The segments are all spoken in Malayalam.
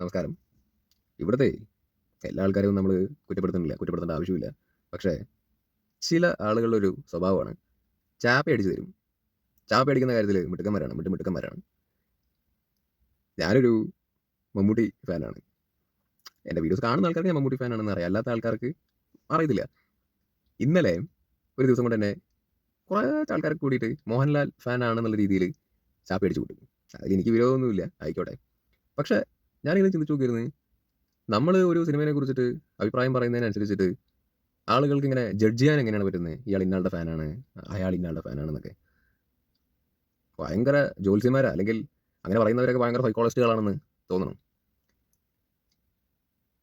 നമസ്കാരം. ഇവിടുത്തെ എല്ലാ ആൾക്കാരെയും നമ്മൾ കുറ്റപ്പെടുത്തുന്നില്ല കുറ്റപ്പെടുത്തേണ്ട ആവശ്യമില്ല. പക്ഷേ ചില ആളുകളുടെ ഒരു സ്വഭാവമാണ് ചാപ്പ അടിച്ചു തരും. ചാപ്പ അടിക്കുന്ന കാര്യത്തിൽ മിടുക്കന്മാരാണ് മിട്ടു മിടുക്കന്മാരാണ്. ഞാനൊരു മമ്മൂട്ടി ഫാനാണ്. എന്റെ വീഡിയോസ് കാണുന്ന ആൾക്കാർക്ക് ഞാൻ മമ്മൂട്ടി ഫാനാണെന്ന് അറിയാം. അല്ലാത്ത ആൾക്കാർക്ക് അറിയത്തില്ല. ഇന്നലെ ഒരു ദിവസം കൊണ്ട് തന്നെ കുറേ ആൾക്കാർക്ക് കൂടിയിട്ട് മോഹൻലാൽ ഫാനാണെന്നുള്ള രീതിയിൽ ചാപ്പ അടിച്ചു അതിൽ എനിക്ക് വിരോധമൊന്നുമില്ല. ആയിക്കോട്ടെ. പക്ഷേ ഞാനിങ്ങനെ ചിന്തിച്ചു നോക്കിയിരുന്നു. നമ്മൾ ഒരു സിനിമയെ കുറിച്ചിട്ട് അഭിപ്രായം പറയുന്നതിനനുസരിച്ചിട്ട് ആളുകൾക്ക് ഇങ്ങനെ ജഡ്ജ് ചെയ്യാൻ എങ്ങനെയാണ് പറ്റുന്നത്? ഇയാൾ ഇന്നാളുടെ ഫാനാണ് അയാൾ ഇന്നാളുടെ ഫാനാണെന്നൊക്കെ ഭയങ്കര ജ്യോത്സ്യന്മാരാ. അല്ലെങ്കിൽ അങ്ങനെ പറയുന്നവരൊക്കെ ഭയങ്കര സൈക്കോളജിസ്റ്റുകളാണെന്ന് തോന്നണം.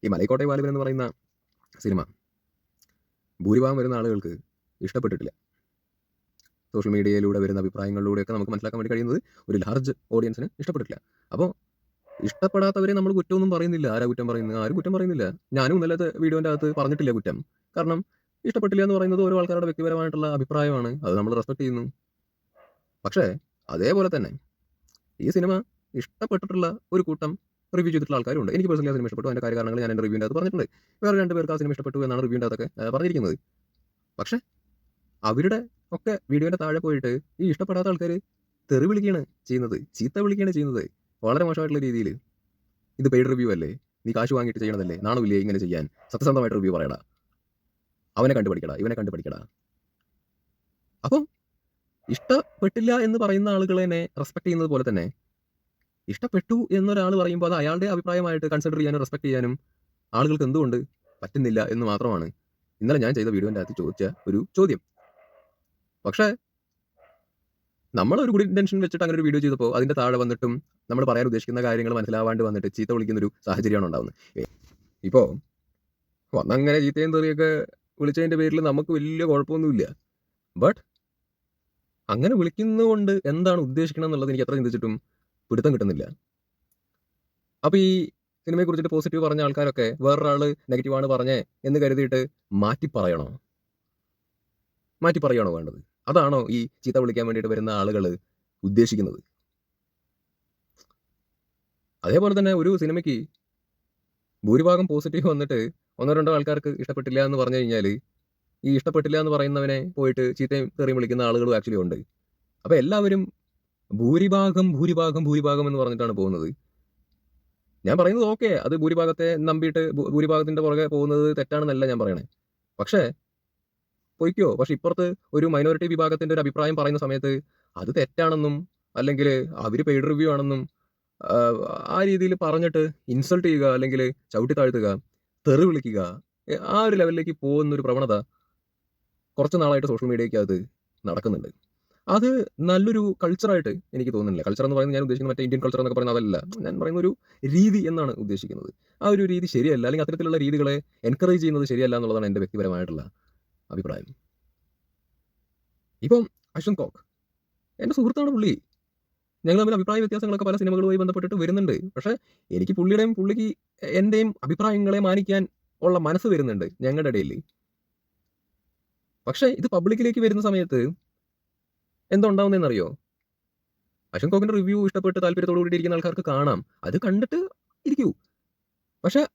ഈ മലൈക്കോട്ടെ വാലിബൻ എന്ന് പറയുന്ന സിനിമ ഭൂരിഭാഗം വരുന്ന ആളുകൾക്ക് ഇഷ്ടപ്പെട്ടിട്ടില്ല. സോഷ്യൽ മീഡിയയിലൂടെ വരുന്ന അഭിപ്രായങ്ങളിലൂടെയൊക്കെ നമുക്ക് മനസ്സിലാക്കാൻ വേണ്ടി കഴിയുന്നത് ഒരു ലാർജ് ഓഡിയൻസിന് ഇഷ്ടപ്പെട്ടിട്ടില്ല. അപ്പോൾ ഇഷ്ടപ്പെടാത്തവരെ നമ്മൾ കുറ്റമൊന്നും പറയുന്നില്ല. ആരാ കുറ്റം പറയുന്നത് ആരും കുറ്റം പറയുന്നില്ല. ഞാനും ഇന്നലത്തെ വീഡിയോന്റെ അകത്ത് പറഞ്ഞിട്ടില്ല കുറ്റം. കാരണം ഇഷ്ടപ്പെട്ടില്ല എന്ന് പറയുന്നത് ഓരോ ആൾക്കാരുടെ വ്യക്തിപരമായിട്ടുള്ള അഭിപ്രായമാണ്. അത് നമ്മൾ റെസ്പെക്ട് ചെയ്യുന്നു. പക്ഷേ അതേപോലെ തന്നെ ഈ സിനിമ ഇഷ്ടപ്പെട്ടിട്ടുള്ള ഒരു കൂട്ടം റിവ്യൂ ചെയ്തിട്ടുള്ള ആൾക്കാരുണ്ട്. എനിക്ക് പേഴ്സണലി ആ സിനിമ ഇഷ്ടപ്പെട്ടു. അതിന്റെ കാര്യകാരണങ്ങൾ ഞാൻ എന്റെ റിവ്യൂന്റെ അത് പറഞ്ഞിട്ടുണ്ട്. വേറെ രണ്ട് പേർക്ക് ആ സിനിമ ഇഷ്ടപ്പെട്ടു എന്നാണ് റിവ്യൂന്റെ അതൊക്കെ പറഞ്ഞിരിക്കുന്നത്. പക്ഷേ അവരുടെ ഒക്കെ വീഡിയോന്റെ താഴെ പോയിട്ട് ഈ ഇഷ്ടപ്പെടാത്ത ആൾക്കാർ തെറി വിളിക്കുകയാണ് ചെയ്യുന്നത് ചീത്ത വിളിക്കുകയാണ് ചെയ്യുന്നത്. വളരെ മോശമായിട്ടുള്ള രീതിയിൽ ഇത് പെയ്ഡ് റിവ്യൂ അല്ലേ? നീ കാശ് വാങ്ങിയിട്ട് ചെയ്യണതല്ലേ? നാണമില്ലേ ഇങ്ങനെ ചെയ്യാൻ? സത്യസന്ധമായിട്ട് റിവ്യൂ പറയടാ. അവനെ കണ്ടുപിടിക്കടാ ഇവനെ കണ്ടുപിടിക്കടാ. അപ്പം ഇഷ്ടപ്പെട്ടില്ല എന്ന് പറയുന്ന ആളുകളെ തന്നെ റെസ്പെക്ട് ചെയ്യുന്നത് പോലെ തന്നെ ഇഷ്ടപ്പെട്ടു എന്നൊരാൾ പറയുമ്പോൾ അത് അയാളുടെ അഭിപ്രായമായിട്ട് കൺസിഡർ ചെയ്യാനും റെസ്പെക്ട് ചെയ്യാനും ആളുകൾക്ക് എന്തുകൊണ്ട് പറ്റുന്നില്ല എന്ന് മാത്രമാണ് ഇന്നലെ ഞാൻ ചെയ്ത വീഡിയോന്റെ അകത്ത് ചോദിച്ച ഒരു ചോദ്യം. പക്ഷേ നമ്മൾ ഒരു ഗുഡ് ഇന്റൻഷൻ വെച്ചിട്ട് അങ്ങനെ ഒരു വീഡിയോ ചെയ്തപ്പോൾ അതിന്റെ താഴെ വന്നിട്ടും നമ്മൾ പറയാൻ ഉദ്ദേശിക്കുന്ന കാര്യങ്ങൾ മനസ്സിലാവാണ്ട് വന്നിട്ട് ചീത്ത വിളിക്കുന്ന ഒരു സാഹചര്യമാണ് ഉണ്ടാവുന്നത്. ഇപ്പോൾ വന്നങ്ങനെ ചീത്തയും തെറിയൊക്കെ വിളിച്ചതിന്റെ പേരിൽ നമുക്ക് വലിയ കുഴപ്പമൊന്നുമില്ല. ബട്ട് അങ്ങനെ വിളിക്കുന്നതുകൊണ്ട് എന്താണ് ഉദ്ദേശിക്കണം എന്നുള്ളത് എനിക്ക് എത്ര ചിന്തിച്ചിട്ടും പിടുത്തം കിട്ടുന്നില്ല. അപ്പോൾ ഈ സിനിമയെ കുറിച്ചിട്ട് പോസിറ്റീവ് പറഞ്ഞ ആൾക്കാരൊക്കെ വേറൊരാൾ നെഗറ്റീവാണ് പറഞ്ഞേ എന്ന് കരുതിയിട്ട് മാറ്റി പറയണോ? മാറ്റി പറയണോ വേണ്ടത്? അതാണോ ഈ ചീത്ത വിളിക്കാൻ വേണ്ടിയിട്ട് വരുന്ന ആളുകൾ ഉദ്ദേശിക്കുന്നത്? അതേപോലെ തന്നെ ഒരു സിനിമയ്ക്ക് ഭൂരിഭാഗം പോസിറ്റീവ് വന്നിട്ട് ഒന്നോ രണ്ടോ ആൾക്കാർക്ക് ഇഷ്ടപ്പെട്ടില്ല എന്ന് പറഞ്ഞു കഴിഞ്ഞാൽ ഈ ഇഷ്ടപ്പെട്ടില്ല എന്ന് പറയുന്നവനെ പോയിട്ട് ചീത്തയും തെറിയും വിളിക്കുന്ന ആളുകളും ആക്ച്വലി ഉണ്ട്. അപ്പോൾ എല്ലാവരും ഭൂരിഭാഗം ഭൂരിഭാഗം ഭൂരിഭാഗം എന്ന് പറഞ്ഞിട്ടാണ് പോകുന്നത്. ഞാൻ പറയുന്നത് ഓക്കെ അത് ഭൂരിഭാഗത്തെ നമ്പിയിട്ട് ഭൂരിഭാഗത്തിന്റെ പുറകെ പോകുന്നത് തെറ്റാണെന്നല്ല ഞാൻ പറയണേ. പക്ഷേ പൊയ്ക്കോ? പക്ഷെ ഇപ്പുറത്ത് ഒരു മൈനോറിറ്റി വിഭാഗത്തിന്റെ ഒരു അഭിപ്രായം പറയുന്ന സമയത്ത് അത് തെറ്റാണെന്നും അല്ലെങ്കിൽ അവർ പെയ്ഡ് റിവ്യൂ ആണെന്നും ആ, രീതിയിൽ പറഞ്ഞിട്ട് ഇൻസൾട്ട് ചെയ്യുക അല്ലെങ്കിൽ ചവിട്ടി താഴ്ത്തുക തെറി വിളിക്കുക ആ ഒരു ലെവലിലേക്ക് പോകുന്ന ഒരു പ്രവണത കുറച്ച് നാളായിട്ട് സോഷ്യൽ മീഡിയയ്ക്കകത്ത് നടക്കുന്നുണ്ട്. അത് നല്ലൊരു കൾച്ചറായിട്ട് എനിക്ക് തോന്നുന്നില്ല. കൾച്ചർ എന്ന് പറയുന്നത് ഞാൻ ഉദ്ദേശിക്കുന്നത് മറ്റേ ഇന്ത്യൻ കൾച്ചർ എന്നൊക്കെ പറയുന്നത് അതല്ല. ഞാൻ പറയുന്ന ഒരു രീതി എന്നാണ് ഉദ്ദേശിക്കുന്നത്. ആ ഒരു രീതി ശരിയല്ല അല്ലെങ്കിൽ അത്തരത്തിലുള്ള രീതികളെ എൻകറേജ് ചെയ്യുന്നത് ശരിയല്ല എന്നുള്ളതാണ് എന്റെ വ്യക്തിപരമായിട്ടുള്ള അഭിപ്രായം ഇപ്പം അശ്വന്ത് കോക്ക്. എന്റെ സുഹൃത്താണ് പുള്ളി. ഞങ്ങൾ തമ്മിൽ അഭിപ്രായ വ്യത്യാസങ്ങളൊക്കെ പല സിനിമകളുമായി ബന്ധപ്പെട്ടിട്ട് വരുന്നുണ്ട്. പക്ഷേ എനിക്ക് പുള്ളിയുടെയും പുള്ളിക്ക് എന്റെയും അഭിപ്രായങ്ങളെ മാനിക്കാൻ ഉള്ള മനസ്സ് വരുന്നുണ്ട് ഞങ്ങളുടെ ഇടയിൽ. പക്ഷേ ഇത് പബ്ലിക്കിലേക്ക് വരുന്ന സമയത്ത് എന്തുണ്ടാവുന്നതെന്നറിയോ അശ്വന്ത് കോക്കിന്റെ റിവ്യൂ ഇഷ്ടപ്പെട്ട് താല്പര്യത്തോടു കൂടി ഇരിക്കുന്ന ആൾക്കാർക്ക് കാണാം. അത് കണ്ടിട്ട് ഇരിക്കൂ. പക്ഷെ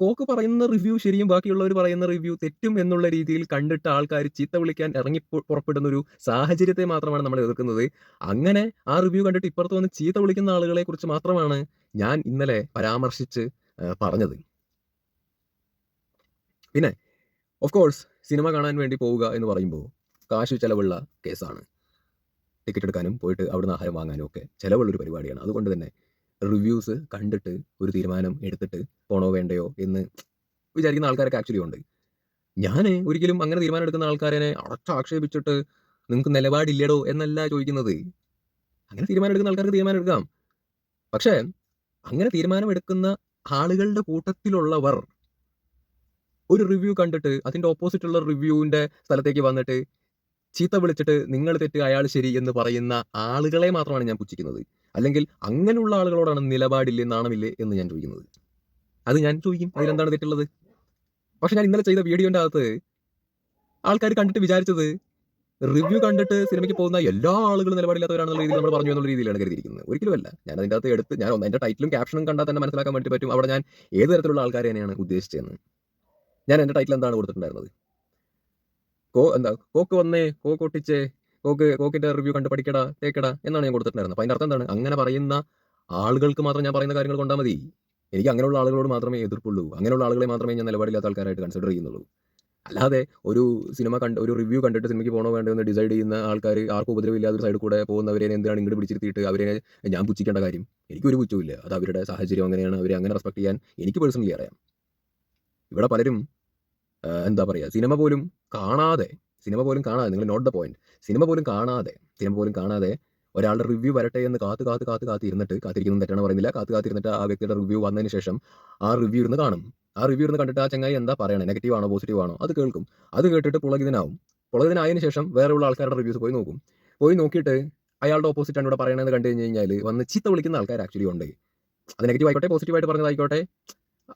കോക്ക് പറയുന്ന റിവ്യൂ ശരിയും ബാക്കിയുള്ളവർ പറയുന്ന റിവ്യൂ തെറ്റും എന്നുള്ള രീതിയിൽ കണ്ടിട്ട് ആൾക്കാർ ചീത്ത വിളിക്കാൻ ഇറങ്ങി പുറപ്പെടുന്ന ഒരു സാഹചര്യത്തെ മാത്രമാണ് നമ്മൾ എതിർക്കുന്നത്. അങ്ങനെ ആ റിവ്യൂ കണ്ടിട്ട് ഇപ്പുറത്ത് വന്ന് ചീത്ത വിളിക്കുന്ന ആളുകളെ കുറിച്ച് മാത്രമാണ് ഞാൻ ഇന്നലെ പരാമർശിച്ച് പറഞ്ഞത്. പിന്നെ ഓഫ് കോഴ്സ് സിനിമ കാണാൻ വേണ്ടി പോവുക എന്ന് പറയുമ്പോൾ കാശ് ചെലവുള്ള കേസാണ്. ടിക്കറ്റ് എടുക്കാനും പോയിട്ട് അവിടുന്ന് ആഹാരം വാങ്ങാനും ഒക്കെ ചിലവുള്ളൊരു പരിപാടിയാണ്. അതുകൊണ്ട് തന്നെ റിവ്യൂസ് കണ്ടിട്ട് ഒരു തീരുമാനം എടുത്തിട്ട് പോണോ വേണ്ടയോ എന്ന് വിചാരിക്കുന്ന ആൾക്കാരൊക്കെ ആക്ച്വലി ഉണ്ട്. ഞാൻ ഒരിക്കലും അങ്ങനെ തീരുമാനം എടുക്കുന്ന ആൾക്കാരെ അടച്ചാക്ഷേപിച്ചിട്ട് നിങ്ങൾക്ക് നിലപാടില്ലടോ എന്നല്ല ചോദിക്കുന്നത്. അങ്ങനെ തീരുമാനം എടുക്കുന്ന ആൾക്കാർക്ക് തീരുമാനം എടുക്കാം. പക്ഷേ അങ്ങനെ തീരുമാനം എടുക്കുന്ന ആളുകളുടെ കൂട്ടത്തിലുള്ളവർ ഒരു റിവ്യൂ കണ്ടിട്ട് അതിന്റെ ഓപ്പോസിറ്റുള്ള റിവ്യൂവിന്റെ സ്ഥലത്തേക്ക് വന്നിട്ട് ചീത്ത വിളിച്ചിട്ട് നിങ്ങൾ തെറ്റ് അയാൾ ശരി എന്ന് പറയുന്ന ആളുകളെ മാത്രമാണ് ഞാൻ പുച്ഛിക്കുന്നത്. അല്ലെങ്കിൽ അങ്ങനെയുള്ള ആളുകളോടാണ് നിലപാടില്ലേ നാണമില്ലേ എന്ന് ഞാൻ ചോദിക്കുന്നത്. അത് ഞാൻ ചോദിക്കും. അതിലെന്താണ് തെറ്റുള്ളത്? പക്ഷെ ഞാൻ ഇന്നലെ ചെയ്ത വീഡിയോന്റെ അകത്ത് ആൾക്കാർ കണ്ടിട്ട് വിചാരിച്ചത് റിവ്യൂ കണ്ടിട്ട് സിനിമയ്ക്ക് പോകുന്ന എല്ലാ ആളുകളും നിലപാടില്ലാത്തവരാണെന്നുള്ള രീതിയിൽ നമ്മൾ പറഞ്ഞു എന്നുള്ള രീതിയിലാണ് കരുതിയിരിക്കുന്നത്. ഒരിക്കലുമല്ല. ഞാൻ അതിന്റെ അകത്ത് എടുത്ത് ഞാൻ എന്റെ ടൈറ്റിലും ക്യാപ്ഷനും കണ്ടാൽ തന്നെ മനസ്സിലാക്കാൻ വേണ്ടി പറ്റും അവിടെ ഞാൻ ഏത് തരത്തിലുള്ള ആൾക്കാരെ തന്നെയാണ് ഉദ്ദേശിച്ചതെന്ന്. ഞാൻ എന്റെ ടൈറ്റിൽ എന്താണ് കൊടുത്തിട്ടുണ്ടായിരുന്നത്? കോ എന്താ കോക്ക് വന്നേ കോക്ക് ഒട്ടിച്ചേ കോക്ക് കോക്കിന്റെ റിവ്യൂ കണ്ട് പഠിക്കടാ തേക്കടാ എന്നാണ് ഞാൻ കൊടുത്തിട്ടുണ്ടായിരുന്നത്. അപ്പൊ അതിന്റെ അർത്ഥം എന്താണ്? അങ്ങനെ പറയുന്ന ആളുകൾക്ക് മാത്രം ഞാൻ പറയുന്ന കാര്യങ്ങൾ കൊണ്ടാൽ മതി. എനിക്ക് അങ്ങനെയുള്ള ആളുകളോട് മാത്രമേ എതിർപ്പുള്ളൂ. അങ്ങനെയുള്ള ആളുകളെ മാത്രമേ ഞാൻ നിലപാടില്ലാത്ത ആൾക്കാരായിട്ട് കൺസിഡർ ചെയ്യുന്നുള്ളൂ. അല്ലാതെ ഒരു സിനിമ കണ്ട് ഒരു റിവ്യൂ കണ്ടിട്ട് സിനിമയ്ക്ക് പോകണോ വേണ്ടെന്ന് ഡിസൈഡ് ചെയ്യുന്ന ആൾക്കാർ ആർക്കും ഉപദ്രവമില്ലാത്ത ഒരു സൈഡിൽ കൂടെ പോകുന്നവരെ എന്തിനാണ് ഇങ്ങോട്ട് പിടിച്ചിരുത്തിയിട്ട് അവരെ ഞാൻ പുച്ഛിക്കേണ്ട കാര്യം? എനിക്കൊരു പുച്ഛമില്ല അത് അവരുടെ സാഹചര്യം അങ്ങനെയാണ്. അവരെ അങ്ങനെ റെസ്പെക്ട് ചെയ്യാൻ എനിക്ക് പേഴ്സണലി അറിയാം. ഇവിടെ പലരും എന്താ പറയുക സിനിമ പോലും കാണാതെ സിനിമ പോലും കാണാതെ നിങ്ങൾ നോട്ട് ദ പോയിന്റ് സിനിമ പോലും കാണാതെ സിനിമ പോലും കാണാതെ ഒരാളുടെ റിവ്യൂ വരട്ടെ എന്ന് കാത്ത് കാത്ത് കാത്ത് കാത്തിരുന്നിട്ട് കാത്തിരിക്കുന്നു തെറ്റാണ് പറയുന്നില്ല. കാത്ത് കാത്തിരുന്നിട്ട് ആ വ്യക്തിയുടെ റിവ്യൂ വന്നതിന് ശേഷം ആ റിവ്യൂ ഇരുന്ന് കാണും. ആ റിവ്യൂ ഇരുന്ന് കണ്ടിട്ട് ആ ചങ്ങായി എന്താ പറയണേ? നെഗറ്റീവ് ആണോ? പോസിറ്റീവ് ആണോ? അത് കേൾക്കും. അത് കേട്ടിട്ട് പുളകിതനാവും. പുളകിതനായതിനു ശേഷം വേറെയുള്ള ആൾക്കാരുടെ റിവ്യൂസ് പോയി നോക്കും. പോയി നോക്കിയിട്ട് അയാളുടെ ഓപ്പോസിറ്റ് ആണ് ഇവിടെ പറയണതെന്ന് കണ്ടു കഴിഞ്ഞ് കഴിഞ്ഞാൽ വന്ന് ചീത്ത വിളിക്കുന്ന ആൾക്കാർ ആക്ച്വലി ഉണ്ട്. അത് നെഗറ്റീവ് ആയിക്കോട്ടെ പോസിറ്റീവ് ആയിട്ട് പറഞ്ഞതായിക്കോട്ടെ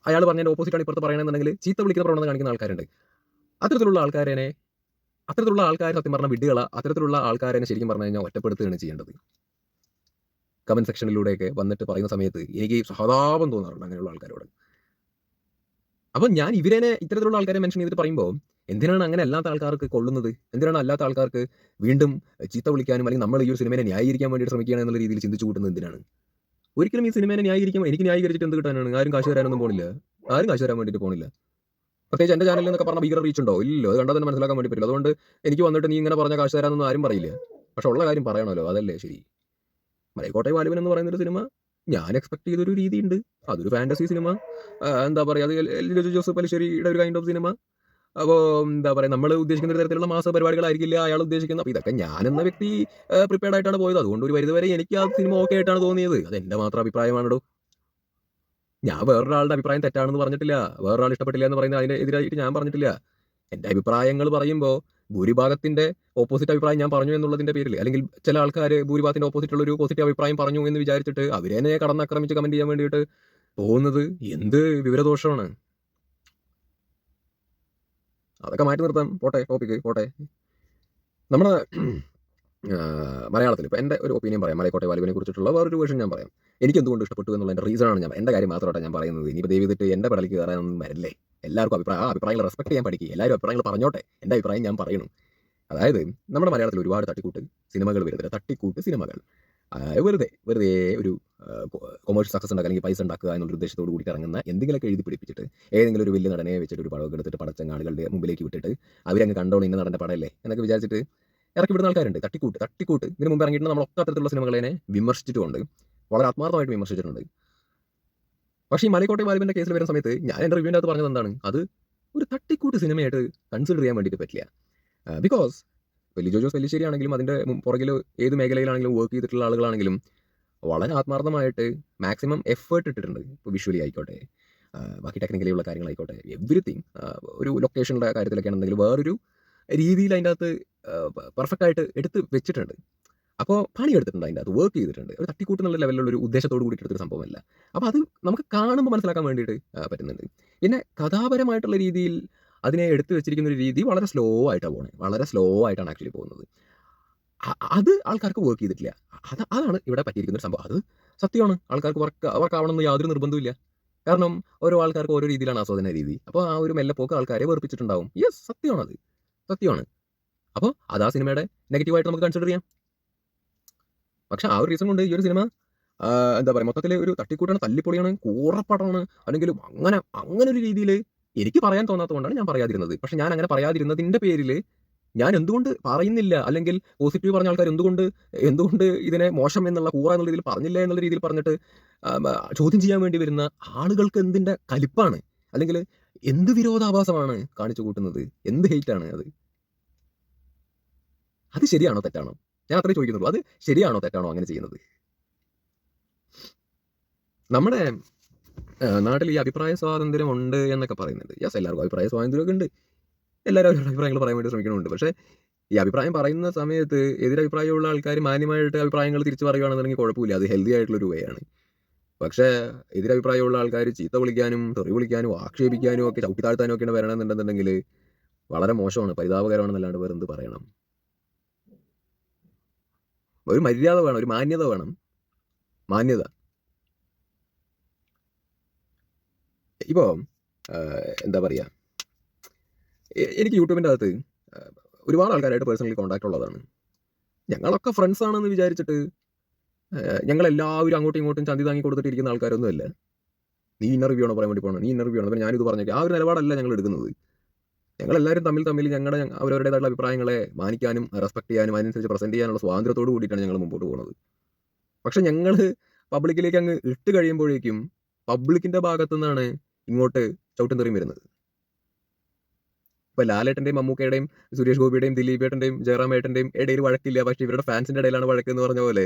അയാൾ പറഞ്ഞതിന്റെ ഓപ്പോസിറ്റ് ആണ് ഇപ്പുറത്ത് പറയണമെന്നുണ്ടെങ്കിൽ ചീത്ത വിളിക്കുന്ന പ്രവണത കാണിക്കുന്ന ആൾക്കാരുണ്ട്. അത്തരത്തിലുള്ള ആൾക്കാരെ അത്തരത്തിലുള്ള ആൾക്കാരെ സത്യം പറഞ്ഞ വിഡ്ഢികള. അത്തരത്തിലുള്ള ആൾക്കാരെ ശരിക്കും പറഞ്ഞു കഴിഞ്ഞാൽ ഒറ്റപ്പെടുത്തുകയാണ് ചെയ്യേണ്ടത്. കമന്റ് സെക്ഷനിലൂടെയൊക്കെ വന്നിട്ട് പറയുന്ന സമയത്ത് എനിക്ക് സഹതാപം തോന്നാറുണ്ട് അങ്ങനെയുള്ള ആൾക്കാരോട്. അപ്പൊ ഞാൻ ഇവരെ ഇത്തരത്തിലുള്ള ആൾക്കാരെ മെൻഷൻ ചെയ്തിട്ട് പറയുമ്പോൾ എന്തിനാണ് അങ്ങനെ അല്ലാത്ത ആൾക്കാർക്ക് കൊള്ളുന്നത്? എന്തിനാണ് അല്ലാത്ത ആൾക്കാർക്ക് വീണ്ടും ചീത്ത വിളിക്കാനും അല്ലെങ്കിൽ നമ്മൾ ഈ ഒരു സിനിമയെ ന്യായീകരിക്കാൻ വേണ്ടി ശ്രമിക്കുകയാണ് എന്നുള്ള രീതിയിൽ ചിന്തിച്ചു കൂട്ടുന്നത് എന്തിനാണ്? ഒരിക്കലും ഈ സിനിമയെ ന്യായീകരിക്കാൻ എനിക്ക് ന്യായീകരിച്ചിട്ട് എന്ത് കിട്ടാനാണ്? ആരും കാശ് തരാനൊന്നും പോണില്ല. ആരും കാശ് തരാൻ വേണ്ടിയിട്ട് പോണില്ല. പ്രത്യേകിച്ച് എന്റെ ചാനലിൽ എന്നൊക്കെ പറഞ്ഞ ഭീകര റീച്ച് ഉണ്ടോ? ഇല്ലല്ലോ. അത് കണ്ടാൽ തന്നെ മനസ്സിലാക്കാൻ വേണ്ടി പറ്റില്ല. അതുകൊണ്ട് എനിക്ക് വന്നിട്ട് നീ ഇങ്ങനെ പറഞ്ഞ കാശ് തരാനൊന്നും ആരും പറയില്ല. പക്ഷെ ഉള്ള കാര്യം പറയണമല്ലോ. അതല്ലേ ശരി. മലയക്കോട്ടെ വാലുവൻ എന്ന് പറയുന്ന ഒരു സിനിമ ഞാൻ എക്സ്പെക്ട് ചെയ്തൊരു രീതിയുണ്ട്. അതൊരു ഫാന്റസി സിനിമ എന്താ പറയുക അത് ജോസ് ജോസഫ് പലിശ്ശേരിയുടെ ഒരു കൈൻഡ് ഓഫ് സിനിമ അപ്പോൾ എന്താ പറയുക നമ്മൾ ഉദ്ദേശിക്കുന്ന ഒരു തരത്തിലുള്ള മാസ പരിപാടികളായിരിക്കില്ല അയാൾ ഉദ്ദേശിക്കുന്നത്. അപ്പോൾ ഇതൊക്കെ ഞാൻ എന്ന വ്യക്തി പ്രിപ്പയർഡ് ആയിട്ടാണ് പോയത്. അതുകൊണ്ട് ഒരു പരിധിവരെ എനിക്ക് ആ സിനിമ ഓക്കെ ആയിട്ടാണ് തോന്നിയത്. അത് എന്റെ മാത്രം അഭിപ്രായമാണോ ഞാൻ വേറൊരാളുടെ അഭിപ്രായം തെറ്റാണെന്ന് പറഞ്ഞിട്ടില്ല. വേറൊരാൾ ഇഷ്ടപ്പെട്ടില്ല എന്ന് പറയുന്നത് അതിന്റെ എതിരായിട്ട് ഞാൻ പറഞ്ഞിട്ടില്ല. എന്റെ അഭിപ്രായങ്ങൾ പറയുമ്പോൾ ഭൂരിഭാഗത്തിന്റെ ഓപ്പോസിറ്റ് അഭിപ്രായം ഞാൻ പറഞ്ഞു എന്നുള്ളതിന്റെ പേരിൽ അല്ലെങ്കിൽ ചില ആൾക്കാർ ഭൂരിഭാഗത്തിന്റെ ഓപ്പോസിറ്റ് ഉള്ള ഒരു പോസിറ്റീവ് അഭിപ്രായം പറഞ്ഞു എന്ന് വിചാരിച്ചിട്ട് അവരെ കടന്നാക്രമിച്ച് കമന്റ് ചെയ്യാൻ വേണ്ടിയിട്ട് പോകുന്നത് എന്ത് വിവരദോഷമാണ്? അതൊക്കെ മാറ്റി നിർത്താം. പോട്ടെ ടോപ്പിക്ക് പോട്ടെ. നമ്മുടെ മലയാളത്തിൽ ഇപ്പോൾ എന്റെ ഒരു ഒപ്പീനിയൻ പറയാം. മലയക്കോട്ടെ വാലുവിനെ കുറിച്ചിട്ടുള്ള വേറൊരു വേർഷൻ ഞാൻ പറയാം. എനിക്ക് എന്തുകൊണ്ട് ഇഷ്ടപ്പെട്ടു എന്നുള്ളതിന്റെ റീസണാണ് ഞാൻ എന്റെ കാര്യം മാത്രമായിട്ട് ഞാൻ പറയുന്നത്. ഇനിയിപ്പോൾ ദൈവത്തിട്ട് എന്റെ പടലിക്ക് കയറാനൊന്നും വരല്ലേ? എല്ലാവർക്കും അഭിപ്രായം ആ അഭിപ്രായങ്ങൾ റെസ്പെക്ട് ചെയ്യാൻ പഠിക്കുക എല്ലാവരും അഭിപ്രായങ്ങൾ പറഞ്ഞോട്ടെ. എന്റെ അഭിപ്രായം ഞാൻ പറയണം. അതായത് നമ്മുടെ മലയാളത്തിൽ ഒരുപാട് തട്ടിക്കൂട്ട് സിനിമകൾ വരുന്നില്ല തട്ടിക്കൂട്ട് സിനിമകൾ. വെറുതെ വെറുതെ ഒരു കൊമേഴ്ഷ്യൽ സക്സസ് ഉണ്ടാക്കുക അല്ലെങ്കിൽ പൈസ ഉണ്ടാക്കുക എന്നുള്ള ഉദ്ദേശത്തോട് കൂടി ഇറങ്ങുന്ന എന്തെങ്കിലുമൊക്കെ എഴുതി പിടിപ്പിച്ചിട്ട് ഏതെങ്കിലും ഒരു വലിയ നടനെ വെച്ചിട്ട് ഒരു പടമൊക്കെ എടുത്തിട്ട് പടച്ചങ്ങാളുകളുടെ മുമ്പിലേക്ക് വിട്ടിട്ട് അവരങ്ങ് കണ്ടോളൂ ഇന്ന നടന്റെ പടമല്ലേ എന്നൊക്കെ വിചാരിച്ചിട്ട് ഇറക്കി വിടുന്ന ആൾക്കാരുണ്ട്. തട്ടിക്കൂട്ട്. തട്ടിക്കൂട്ട്. ഇതിന് മുമ്പ് ഇറങ്ങിയിട്ട് നമ്മളൊക്കെ അത്തരത്തിലുള്ള സിനിമകളെ വിമർശിച്ചിട്ടുണ്ട് വളരെ ആത്മാർത്ഥമായിട്ട് വിമർശിച്ചിട്ടുണ്ട്. പക്ഷേ ഈ മലക്കോട്ടെ വാലിബിന്റെ കേസിൽ വരുന്ന സമയത്ത് ഞാൻ എന്റെ റിവ്യൂവിന്റെ അകത്ത് പറഞ്ഞത് എന്താണ്? അത് ഒരു തട്ടിക്കൂട്ട് സിനിമയായിട്ട് കൺസിഡർ ചെയ്യാൻ വേണ്ടിയിട്ട് പറ്റില്ല. ബിക്കോസ് വലിയ ജോജോസ് ജോസ് വലിശ്ശേരി ആണെങ്കിലും അതിന്റെ പുറകിൽ ഏത് മേഖലയിലാണെങ്കിലും വർക്ക് ചെയ്തിട്ടുള്ള ആളുകളാണെങ്കിലും വളരെ ആത്മാർത്ഥമായിട്ട് മാക്സിമം എഫേർട്ട് ഇട്ടിട്ടുണ്ട്. ഇപ്പോൾ വിഷ്വലി ആയിക്കോട്ടെ ബാക്കി ടെക്നിക്കലി ഉള്ള കാര്യങ്ങളായിക്കോട്ടെ എവറിത്തിങ് ഒരു ലൊക്കേഷനുള്ള കാര്യത്തിലൊക്കെ ആണെന്നുണ്ടെങ്കിൽ വേറൊരു രീതിയിൽ അതിന്റെ അകത്ത് പെർഫെക്റ്റ് ആയിട്ട് എടുത്ത് വെച്ചിട്ടുണ്ട്. അപ്പോൾ പണിയെടുത്തിട്ടുണ്ട് അതിന്റെ അത് വർക്ക് ചെയ്തിട്ടുണ്ട്. ഒരു തട്ടിക്കൂട്ടുന്നുള്ള ലെവലിലുള്ള ഒരു ഉദ്ദേശത്തോട് കൂടി എടുത്തൊരു സംഭവമല്ല. അപ്പോൾ അത് നമുക്ക് കാണുമ്പോൾ മനസ്സിലാക്കാൻ വേണ്ടിയിട്ട് പറ്റുന്നുണ്ട്. പിന്നെ കഥാപരമായിട്ടുള്ള രീതിയിൽ അതിനെ എടുത്തു വെച്ചിരിക്കുന്ന ഒരു രീതി വളരെ സ്ലോ ആയിട്ടാണ് പോകുന്നത് വളരെ സ്ലോ ആയിട്ടാണ് ആക്ച്വലി പോകുന്നത്. അത് ആൾക്കാർക്ക് വർക്ക് ചെയ്തിട്ടില്ല. അത് അതാണ് ഇവിടെ പറ്റിയിരിക്കുന്ന ഒരു സംഭവം. അത് സത്യമാണ്. ആൾക്കാർക്ക് വർക്ക് വർക്ക് ആവണമെന്ന് യാതൊരു നിർബന്ധമില്ല കാരണം ഓരോ ആൾക്കാർക്ക് ഓരോ രീതിയിലാണ് ആസ്വാദന രീതി. അപ്പോൾ ആ ഒരു മെല്ലപ്പോക്ക് ആൾക്കാരെ വെറുപ്പിച്ചിട്ടുണ്ടാവും. യെസ് സത്യമാണത്. സത്യമാണ്. അപ്പോൾ അത് ആ സിനിമയുടെ നെഗറ്റീവായിട്ട് നമുക്ക് കൺസിഡർ ചെയ്യാം. പക്ഷെ ആ ഒരു റീസൺ കൊണ്ട് ഈ ഒരു സിനിമ എന്താ പറയുക മൊത്തത്തിൽ ഒരു തട്ടിക്കൂട്ടാണ് തല്ലിപ്പൊളിയാണ് കൂറപ്പടമാണ് അല്ലെങ്കിൽ അങ്ങനെ അങ്ങനെ ഒരു രീതിയിൽ എനിക്ക് പറയാൻ തോന്നാത്തതുകൊണ്ടാണ് ഞാൻ പറയാതിരുന്നത്. പക്ഷെ ഞാൻ അങ്ങനെ പറയാതിരുന്നതിന്റെ പേരിൽ ഞാൻ എന്തുകൊണ്ട് പറയുന്നില്ല? അല്ലെങ്കിൽ പോസിറ്റീവ് പറഞ്ഞ ആൾക്കാർ എന്തുകൊണ്ട് എന്തുകൊണ്ട് ഇതിനെ മോശം എന്നുള്ള കൂറ എന്നുള്ള രീതിയിൽ പറഞ്ഞില്ല എന്നുള്ള രീതിയിൽ പറഞ്ഞിട്ട് ചോദ്യം ചെയ്യാൻ വേണ്ടി വരുന്ന ആളുകൾക്ക് എന്തിന്റെ കലിപ്പാണ്? അല്ലെങ്കിൽ എന്ത് വിരോധാഭാസമാണ് കാണിച്ചു കൂട്ടുന്നത്? എന്ത് ഹെയ്റ്റാണ് അത്? അത് ശരിയാണോ തെറ്റാണോ? ഞാൻ അത്രേ ചോദിക്കുന്നുള്ളൂ. അത് ശരിയാണോ തെറ്റാണോ അങ്ങനെ ചെയ്യുന്നത്? നമ്മുടെ നാട്ടിൽ ഈ അഭിപ്രായ സ്വാതന്ത്ര്യം ഉണ്ട് എന്നൊക്കെ പറയുന്നുണ്ട്. യെസ് എല്ലാവർക്കും അഭിപ്രായ സ്വാതന്ത്ര്യമൊക്കെ ഉണ്ട്. എല്ലാവരും അവരുടെ അഭിപ്രായങ്ങൾ പറയാൻ വേണ്ടി ശ്രമിക്കുന്നുണ്ട് പക്ഷേ ഈ അഭിപ്രായം പറയുന്ന സമയത്ത് എതിരഭിപ്രായമുള്ള ആൾക്കാർ മാന്യമായിട്ട് അഭിപ്രായങ്ങൾ തിരിച്ചു പറയുകയാണെന്നുണ്ടെങ്കിൽ കുഴപ്പമില്ല. അത് ഹെൽത്തി ആയിട്ടുള്ളൊരു വേ ആണ്. പക്ഷേ എതിരഭിപ്രായമുള്ള ആൾക്കാർ ചീത്ത വിളിക്കാനും തെറി വിളിക്കാനും ആക്ഷേപിക്കാനും ഒക്കെ ചവിട്ടി താഴ്ത്താനും ഒക്കെയാണ് വരണമെന്നുണ്ടെന്നുണ്ടെങ്കിൽ വളരെ മോശമാണ് പരിതാപകരമാണെന്നല്ലാണ്ട് വേറെ എന്ത് പറയണം? ഒരു മര്യാദ വേണം ഒരു മാന്യത വേണം. മാന്യത. ഇപ്പോൾ എന്താ പറയുക എ- എനിക്ക് യൂട്യൂബിന്റെ അകത്ത് ഒരുപാട് ആൾക്കാരായിട്ട് പേഴ്സണലി കോൺടാക്റ്റ് ഉള്ളതാണ്. ഞങ്ങളൊക്കെ ഫ്രണ്ട്സ് ആണെന്ന് വിചാരിച്ചിട്ട് ഞങ്ങളെല്ലാവരും അങ്ങോട്ടും ഇങ്ങോട്ടും ചന്തി താങ്ങി കൊടുത്തിട്ടിരിക്കുന്ന ആൾക്കാരൊന്നുമല്ല. നീ ഇന്നർവ്യൂ ആണോ പറയാൻ വേണ്ടി പോകണം നീ ഇന്നർവ്യൂ ആണ്? ഞാനിത് പറഞ്ഞേക്കാം. ആ ഒരു നിലപാടല്ല ഞങ്ങൾ എടുക്കുന്നത്. ഞങ്ങൾ ഞങ്ങളെല്ലാവരും തമ്മിൽ തമ്മിൽ ഞങ്ങളുടെ ഞങ്ങ- അവരവരുടേതായിട്ടുള്ള അഭിപ്രായങ്ങളെ മാനിക്കാനും റെസ്പെക്ട് ചെയ്യാനും അതിനനുസരിച്ച് പ്രസന്റ് ചെയ്യാനുള്ള സ്വാതന്ത്ര്യത്തോട് കൂടിയിട്ടാണ് ഞങ്ങൾ മുമ്പോട്ട് പോകുന്നത് പക്ഷെ ഞങ്ങൾ പബ്ലിക്കിലേക്ക് അങ്ങ് ഇട്ട് കഴിയുമ്പോഴേക്കും പബ്ലിക്കിന്റെ ഭാഗത്തു നിന്നാണ് ഇങ്ങോട്ട് ചവിട്ടും തെറിയും വരുന്നത്. ഇപ്പൊ ലാലേട്ടന്റെയും മമ്മൂക്കയുടെയും സുരേഷ് ഗോപിയുടെയും ദിലീപേട്ടന്റെയും ജയറാമേട്ടന്റെയും ഇടയിൽ വഴക്കില്ല. പക്ഷെ ഇവരുടെ ഫാൻസിന്റെ ഇടയിലാണ് വഴക്ക് എന്ന് പറഞ്ഞ പോലെ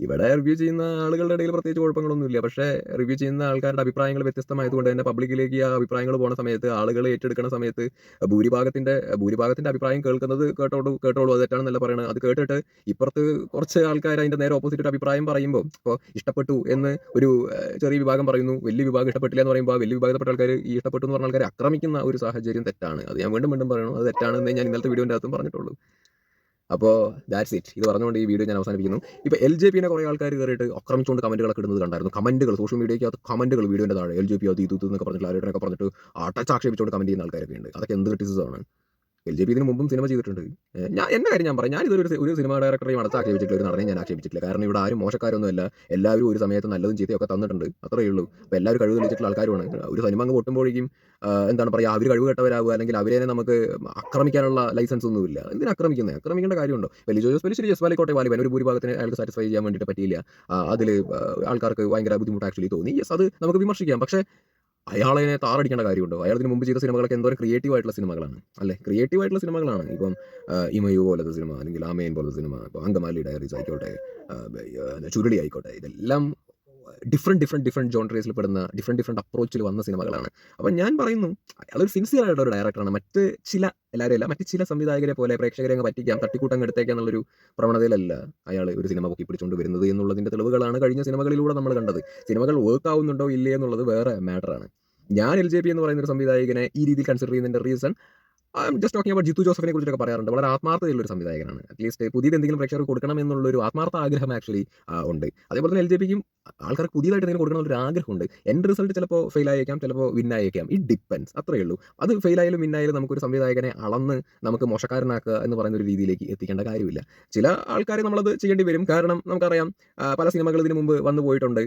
ഇവിടെ റിവ്യൂ ചെയ്യുന്ന ആളുകളുടെ ഇടയിൽ പ്രത്യേകിച്ച് കുഴപ്പങ്ങളൊന്നുമില്ല. പക്ഷേ റിവ്യൂ ചെയ്യുന്ന ആൾക്കാരുടെ അഭിപ്രായങ്ങൾ വ്യത്യസ്തമായതുകൊണ്ട് തന്നെ പബ്ലിക്കിലേക്ക് ആ അഭിപ്രായങ്ങൾ പോകുന്ന സമയത്ത് ആളുകൾ ഏറ്റെടുക്കുന്ന സമയത്ത് ഭൂരിഭാഗത്തിന്റെ ഭൂരിഭാഗത്തിന്റെ അഭിപ്രായം കേൾക്കുന്നത് കേട്ടോളൂ കേട്ടോളൂ. അത് പറയുന്നത് അത് കേട്ടിട്ട് ഇപ്പുറത്ത് കുറച്ച് ആൾക്കാർ അതിന്റെ നേരെ ഓപ്പോസിറ്റ് ഒരു അഭിപ്രായം പറയുമ്പോൾ ഇപ്പോൾ ഇഷ്ടപ്പെട്ടു എന്ന് ഒരു ചെറിയ വിഭാഗം പറയുന്നു. വലിയ വിഭാഗം ഇഷ്ടപ്പെട്ടില്ല എന്ന് പറയുമ്പോൾ വലിയ വിഭാഗത്തിൽപ്പെട്ട ആൾക്കാർ ഈ ഇഷ്ടപ്പെട്ടു എന്ന് പറഞ്ഞ ആൾക്കാരെ ആക്രമിക്കുന്ന ഒരു സാഹചര്യം തെറ്റാണ്. അത് ഞാൻ വീണ്ടും വീണ്ടും പറയണം. അത് തെറ്റാണെന്ന് ഞാൻ ഇന്നലത്തെ വീഡിയോന്റെ അകത്തും പറഞ്ഞിട്ടുള്ളൂ. അപ്പോൾ ദാറ്റ്സ് ഇറ്റ് ഇത് പറഞ്ഞുകൊണ്ട് ഈ വീഡിയോ ഞാൻ അവസാനിപ്പിക്കുന്നു. ഇപ്പോൾ എൽ ജെ പിന്നെ കുറേ ആൾക്കാർ കയറിയിട്ട് ആക്രമിച്ചുകൊണ്ട് കമന്റുകളൊക്കെ ഇടുന്നത് കണ്ടായിരുന്നു. കമന്റുകൾ സോഷ്യൽ മീഡിയയ്ക്കകത്ത് കമന്റുകൾ വീഡിയോന്റെ താഴെ എൽ ജെ പി അത് ഇത് പറഞ്ഞിട്ട് എന്നൊക്കെ പറഞ്ഞിട്ട് ആ പറഞ്ഞിട്ട് അടച്ച് ആക്ഷേപിച്ചുകൊണ്ട് കമന്റ് ചെയ്യുന്ന ആൾക്കാരൊക്കെ ഉണ്ട്. അതൊക്കെ എന്ത് ക്രിറ്റിസിസമാണ് എൽ ജെ പി ഇതിന് മുമ്പും സിനിമ ചെയ്തിട്ടുണ്ട്. ഞാൻ എന്റെ കാര്യം ഞാൻ പറയാം. ഞാൻ ഇതൊരു ഒരു സിനിമ ഡയറക്ടറെയും അടച്ച് ആക്ഷേപിച്ചിട്ടില്ല ഒരു നടനെ ഞാൻ ആക്ഷേപിച്ചിട്ടില്ല കാരണം ഇവിടെ ആരും മോശക്കാരൊന്നുമല്ല. എല്ലാവരും ഒരു സമയത്ത് നല്ലതും ചീത്തയൊക്കെ തന്നിട്ടുണ്ട്. അത്രയേ ഉള്ളൂ. അപ്പോൾ എല്ലാവരും കഴിവ് തെളിച്ചിട്ടുള്ള ആൾക്കാരുമാണ്. ഒരു സിനിമ അങ്ങ് പൊട്ടുമ്പോഴേക്കും എന്താണ് പറയുക അവർ കഴിവ് കെട്ടവരാകുക അല്ലെങ്കിൽ അവരെ നമുക്ക് ആക്രമിക്കാനുള്ള ലൈസൻസ് ഒന്നുമില്ല. എന്തിനാ ആക്രമിക്കുന്നത് ആക്രമിക്കേണ്ട കാര്യമുണ്ടോ? വലിയ ജോസ് വലിയ ജസ് വാലിക്കോട്ടെ വാലി ഒരു ഭൂരിഭാഗത്തിന് അയാൾക്ക് സാറ്റിസ്ഫൈ ചെയ്യാൻ വേണ്ടിയിട്ട് പറ്റിയില്ല. അതിൽ ആൾക്കാർക്ക് ഭയങ്കര ബുദ്ധിമുട്ട് ആക്ച്വലി തോന്നി. യെസ് അത് നമുക്ക് വിമർശിക്കാം. പക്ഷേ അയാളെ താറടിക്കേണ്ട കാര്യമുണ്ടോ? അയാൾ ഇതിന് മുമ്പ് ചെയ്ത സിനിമകളൊക്കെ എന്തോ ക്രിയേറ്റീവ് ആയിട്ടുള്ള സിനിമകളാണ് അല്ലേ? ക്രിയേറ്റീവ് ആയിട്ടുള്ള സിനിമകളാണ്. ഇപ്പം ഇമയു പോലത്തെ സിനിമ അല്ലെങ്കിൽ ആമയൻ പോലത്തെ സിനിമ ഇപ്പോൾ അങ്കമാലി ഡയറീസ് ആയിക്കോട്ടെ ചുരുളി ആയിക്കോട്ടെ ഇതെല്ലാം ഡിഫറെന്റ് ഡിഫറെന്റ് ഡിഫറെന്റ് ജോൺറേസിൽ പെടുന്ന ഡിഫറെന്റ് ഡിഫറെന്റ് അപ്രോച്ചിൽ വന്ന സിനിമകളാണ്. അപ്പം ഞാൻ പറയുന്നു അയാളൊരു സിൻസിയർ ആയിട്ടുള്ള ഒരു ഡയറക്ടറാണ് മറ്റ് ചില എല്ലാവരും മറ്റ് ചില സംവിധായകരെ പോലെ പ്രേക്ഷകരെ അങ്ങ് പറ്റിക്കാം തട്ടിക്കൂട്ടം എടുത്തേക്കാം എന്നുള്ളൊരു പ്രവണതയിലല്ല അയാൾ ഒരു സിനിമ പൊക്കി പിടിച്ചുകൊണ്ട് വരുന്നത് എന്നുള്ളതിന്റെ തെളിവുകളാണ് കഴിഞ്ഞ സിനിമകളിലൂടെ നമ്മൾ കണ്ടത്. സിനിമകൾ വർക്ക് ആവുന്നുണ്ടോ ഇല്ലേ എന്നുള്ളത് വേറെ മാറ്ററാണ് ഞാൻ എൽ ജെ പി എന്ന് പറയുന്ന ഒരു സംവിധായകനെ ഈ രീതിയിൽ കൺസിഡർ ചെയ്യുന്നതിന്റെ reason I'm just talking about Jithu ജോസഫിനെ കുറിച്ചൊക്കെ പറയാറുണ്ട്. വളരെ ആത്മാർത്ഥതയുള്ള ഒരു സംവിധായകനാണ്. അറ്റ്ലീസ്റ്റ് പുതിയത് എന്തെങ്കിലും പ്രേക്ഷകർക്ക് കൊടുക്കണം എന്നുള്ള ഒരു ആത്മാർത്ഥ ആഗ്രഹം ആക്ച്വലി ഉണ്ട്. അതേപോലെ തന്നെ എൽ ജെ പിക്കും ആൾക്കാർക്ക് പുതിയതായിട്ട് എന്തെങ്കിലും കൊടുക്കണം ഒരു ആഗ്രഹമുണ്ട്. എന്റെ റിസൾട്ട് ചിലപ്പോൾ ഫെയിൽ ആയേക്കാം ചിലപ്പോൾ വിൻ ആയേക്കാം. ഇറ്റ് ഡിപ്പെൻസ് അത്രയേ ഉള്ളൂ. അത് ഫെയിൽ ആയാലും വിൻ ആയാലും നമുക്കൊരു സംവിധായകനെ അളന്ന് നമുക്ക് മോശക്കാരനാക്കുക എന്ന് പറയുന്ന ഒരു രീതിയിലേക്ക് എത്തിക്കേണ്ട കാര്യമില്ല. ചില ആൾക്കാരെ നമ്മളത് ചെയ്യേണ്ടി വരും. കാരണം നമുക്കറിയാം പല സിനിമകൾ ഇതിനു മുമ്പ് വന്നു പോയിട്ടുണ്ട്.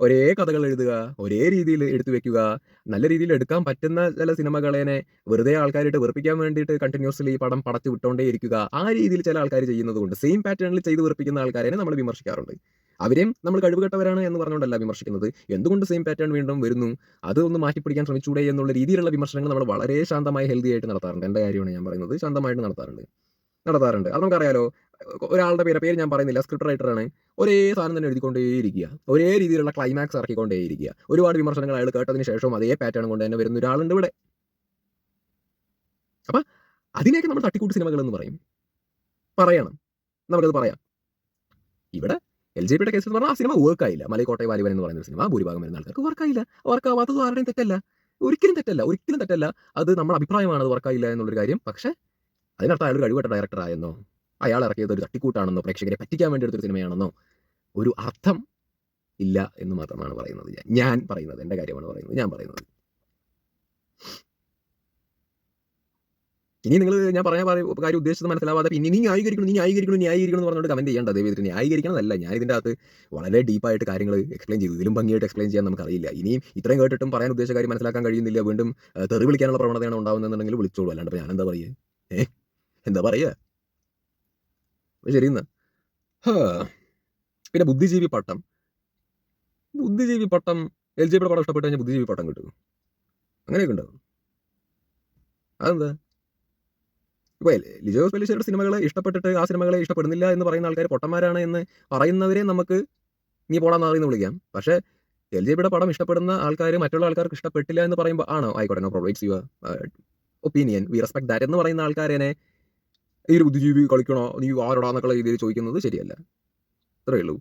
ഒരേ കഥകൾ എഴുതുക ഒരേ രീതിയിൽ എടുത്തു വെക്കുക നല്ല രീതിയിൽ എടുക്കാൻ പറ്റുന്ന ചില സിനിമകളെ വെറുതെ ആൾക്കാരായിട്ട് വെറുപ്പിക്കാൻ വേണ്ടിയിട്ട് കണ്ടിന്യൂസ്ലി പടം പടച്ചു വിട്ടുകൊണ്ടേ ഇരിക്കുക ആ രീതിയിൽ ചില ആൾക്കാർ ചെയ്യുന്നത് കൊണ്ട് സെയിം പാറ്റേണിൽ ചെയ്ത് വെറുപ്പിക്കുന്ന ആൾക്കാരെ നമ്മൾ വിമർശിക്കാറുണ്ട്. അവരെയും നമ്മൾ കഴിവുകെട്ടവരാണ് എന്ന് പറഞ്ഞുകൊണ്ടല്ല വിമർശിക്കുന്നത്. എന്തുകൊണ്ട് സെയിം പാറ്റേൺ വീണ്ടും വരുന്നു? അത് ഒന്ന് മാറ്റിപ്പിടിക്കാൻ ശ്രമിച്ചൂടെ എന്നുള്ള രീതിയിലുള്ള വിമർശനങ്ങൾ നമ്മൾ വളരെ ശാന്തമായി ഹെൽത്തി ആയിട്ട് നടത്താറുണ്ട്. എന്റെ കാര്യമാണ് ഞാൻ പറയുന്നത്. ശാന്തമായിട്ട് നടത്താറുണ്ട്. നടത്താറുണ്ട്. അത് നമുക്കറിയാലോ ഒരാളുടെ പേര് പേര് ഞാൻ പറയുന്നില്ല സ്ക്രിപ്റ്റ് റൈറ്ററാണ് ഒരേ സാധനം തന്നെ എഴുതിക്കൊണ്ടേയിരിക്കുക. ഒരേ രീതിയിലുള്ള ക്ലൈമാക്സ് ഇറക്കിക്കൊണ്ടേയിരിക്കുക. ഒരുപാട് വിമർശനങ്ങൾ അയാൾ കേട്ടതിന് ശേഷവും അതേ പാറ്റേൺ കൊണ്ട് തന്നെ വരുന്ന ഒരാളുണ്ട് ഇവിടെ. അപ്പൊ അതിനെയൊക്കെ നമ്മൾ തട്ടിക്കൂട്ട് സിനിമകൾ എന്ന് പറയും. പറയണം. നമുക്കത് പറയാം. ഇവിടെ എൽ ജെ പിയുടെ കേസ് എന്ന് പറഞ്ഞാൽ ആ സിനിമ വർക്ക് ആയില്ല. മലൈക്കോട്ടെ വാലിബൻ എന്ന് പറയുന്ന സിനിമ ഭൂരിഭാഗം വരുന്ന ആൾക്കാർക്ക് വർക്ക് ആയില്ല. വർക്ക് ആവാത്തത് ആരുടെയും തെറ്റല്ല. ഒരിക്കലും തെറ്റല്ല. ഒരിക്കലും തെറ്റല്ല. അത് നമ്മുടെ അഭിപ്രായമാണ് അത് വർക്ക് വർക്കായില്ല എന്നുള്ളൊരു കാര്യം. പക്ഷേ അതിനർത്ഥം അയാൾ കഴിവട്ട ഡയറക്ടറായെന്നോ അയാൾ ഇറക്കിയത് ഒരു തട്ടിക്കൂട്ടാണെന്നോ പ്രേക്ഷകരെ പറ്റിക്കാൻ വേണ്ടി എടുത്തൊരു സിനിമയാണെന്നോ ഒരു അർത്ഥം ഇല്ല എന്ന് മാത്രമാണ് പറയുന്നത് ഞാൻ. പറയുന്നത് എന്റെ കാര്യമാണ് പറയുന്നത് ഞാൻ പറയുന്നത്. ഇനി നിങ്ങൾ ഞാൻ പറയും കാര്യം ഉദ്ദേശിച്ചത് മനസ്സിലാവാതെ പിന്നെ നീ ന്യായീകരിക്കണം നീ ന്യായീകരിക്കണം ന്യായീകരിക്കണം എന്ന് പറഞ്ഞുകൊണ്ട് കമന്റ് ചെയ്യേണ്ട ദൈവം ഇതിന് ന്യായീകരിക്കണമെന്നല്ല ഞാൻ ഇതിന്റെ അകത്ത് വളരെ ഡീപ്പായിട്ട് കാര്യങ്ങൾ എക്സ്പ്ലെയിൻ ചെയ്തു. ഇതിലും ഭംഗിയായിട്ട് എക്സ്പ്ലെയിൻ ചെയ്യാൻ നമുക്കറിയില്ല. ഇനിയും ഇത്രയും കേട്ടിട്ടും പറയാൻ ഉദ്ദേശിച്ച കാര്യം മനസ്സിലാക്കാൻ കഴിയുന്നില്ല. വീണ്ടും തെറി വിളിക്കാനുള്ള പ്രവണതയാണ് ഉണ്ടാവുന്നതെന്നുണ്ടെങ്കിൽ വിളിച്ചോളൂ. അല്ലാണ്ട് ഞാൻ എന്താ പറയുക എന്താ പറയുക അപ്പൊ ശരി എന്നാ പിന്നെ ബുദ്ധിജീവി പട്ടം. ബുദ്ധിജീവി പട്ടം എൽ ജി പിയുടെ പടം ഇഷ്ടപ്പെട്ട് കഴിഞ്ഞാൽ ബുദ്ധിജീവി പട്ടം കിട്ടും. അങ്ങനെയൊക്കെ ഉണ്ടാവും അതെന്താ? ഇപ്പൊ ലിജോ പെലിശ്ശേരിയുടെ സിനിമകളെ ഇഷ്ടപ്പെട്ടിട്ട് ആ സിനിമകളെ ഇഷ്ടപ്പെടുന്നില്ല എന്ന് പറയുന്ന ആൾക്കാർ പൊട്ടന്മാരാണ് എന്ന് പറയുന്നവരെ നമുക്ക് നീ പോടാന്ന് അറിയുന്ന വിളിക്കാം. പക്ഷേ എൽ ജെ പിയുടെ പടം ഇഷ്ടപ്പെടുന്ന ആൾക്കാർ മറ്റുള്ള ആൾക്കാർക്ക് ഇഷ്ടപ്പെട്ടില്ല എന്ന് പറയുമ്പോൾ ആണോ? ആയിക്കോട്ടെ no problem it's your opinion we respect that എന്ന് പറയുന്ന ആൾക്കാരെ ഈ ഒരു ബുദ്ധിജീവി കളിക്കണോ നീ ആരോടാന്നൊക്കെ രീതിയിൽ ചോദിക്കുന്നത് ശരിയല്ല. അത്രയേ ഉള്ളൂ.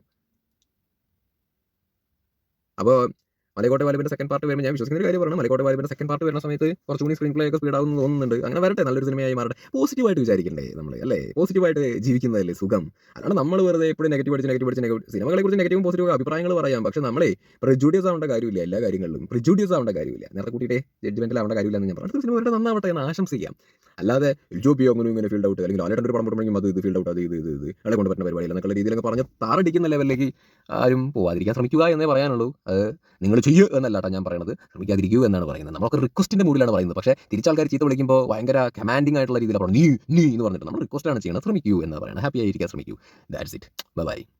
അപ്പോൾ മലക്കോട്ടെ വാലിബിന്റെ സെക്കൻഡ് പാർട്ട് വരുമ്പോൾ ഞാൻ വിശ്വസിക്കുന്ന ഒരു കാര്യം പറയണം. മലക്കോട്ടെ വാലിബിന്റെ സെക്കൻഡ് പാർട്ട് വരുന്ന സമയത്ത് കുറച്ചുകൂടി സ്ക്രീൻ പ്ലേ ഒക്കെ സ്പീഡ് ആകുന്നു തോന്നുന്നുണ്ട്. അങ്ങനെ വരട്ടെ നല്ലൊരു സിനിമയായി മാറട്ടെ. പോസിറ്റീവായിട്ട് വിചാരിക്കണ്ടേ നമ്മൾ അല്ലേ? പോസിറ്റീവായിട്ട് ജീവിക്കുന്നതല്ലേ സുഖം. അതാണ് നമ്മൾ വെറുതെ എപ്പോഴും നെഗറ്റീവ് അടിച്ച് നെഗറ്റീവ് അടിച്ച് നെഗറ്റീവ് സിനിമകളെ കുറിച്ച് നെഗറ്റീവും പോസിറ്റീവ് അഭിപ്രായങ്ങൾ പറയാം. പക്ഷെ നമ്മളെ പ്രിജൂഡിയസ് ആവേണ്ട കാര്യമില്ല എല്ലാ കാര്യങ്ങളിലും. പ്രിജൂഡിയസ് ആവേണ്ട കാര്യമില്ല. നേരത്തെ കൂട്ടിയിട്ട് ജഡ്ജ്മെന്റിൽ ആവേണ്ട കാര്യമില്ല എന്ന് ഞാൻ പറഞ്ഞു. സിനിമ വരട്ടെ നന്നാവട്ടെ എന്ന് ആശംസിക്കാം. അല്ലാതെ ജോബി അങ്ങനെ ഇങ്ങനെ ഫീൽഡ് ഔട്ട് അല്ലെങ്കിൽ ആലേട്ടൻ ഒരു പടം അത് ഇത് ഫീൽഡ് ഔട്ട് അത് ഇത് ഇത് ഇത് അയാളെ കൊണ്ട് പറ്റുന്ന പരിപാടിയില്ല എന്നൊക്കെ രീതിയിലൊക്കെ പറഞ്ഞ് താറടിക്കുന്ന ലെവലിലേക്ക് ആരും പോവാതിരിക്കാൻ ശ്രമിക്കുക എന്നേ പറയാനുള്ളൂ. അത് നിങ്ങൾ ചെയ്യൂ കേട്ടോ ഞാൻ പറയുന്നത് ശ്രമിക്കാതിരിക്കൂ എന്നാണ് പറയുന്നത്. നമ്മളൊക്കെ റിക്വസ്റ്റിന്റെ മൂഡിലാണ് പറയുന്നത്. പക്ഷേ തിരിച്ചാൾക്കാർ ചീത്ത വിളിക്കുമ്പോൾ ഭയങ്കര കമാൻഡിങ് ആയിട്ടുള്ള രീതിയിലാണ് നീ നീ എന്ന് പറഞ്ഞിട്ട് നമ്മൾ റിക്വസ്റ്റാണ് ചെയ്യുന്നത് ശ്രമിക്കൂ എന്ന് പറയുന്നത് ഹാപ്പി ആയിരിക്കാൻ ശ്രമിക്കൂ. That's it by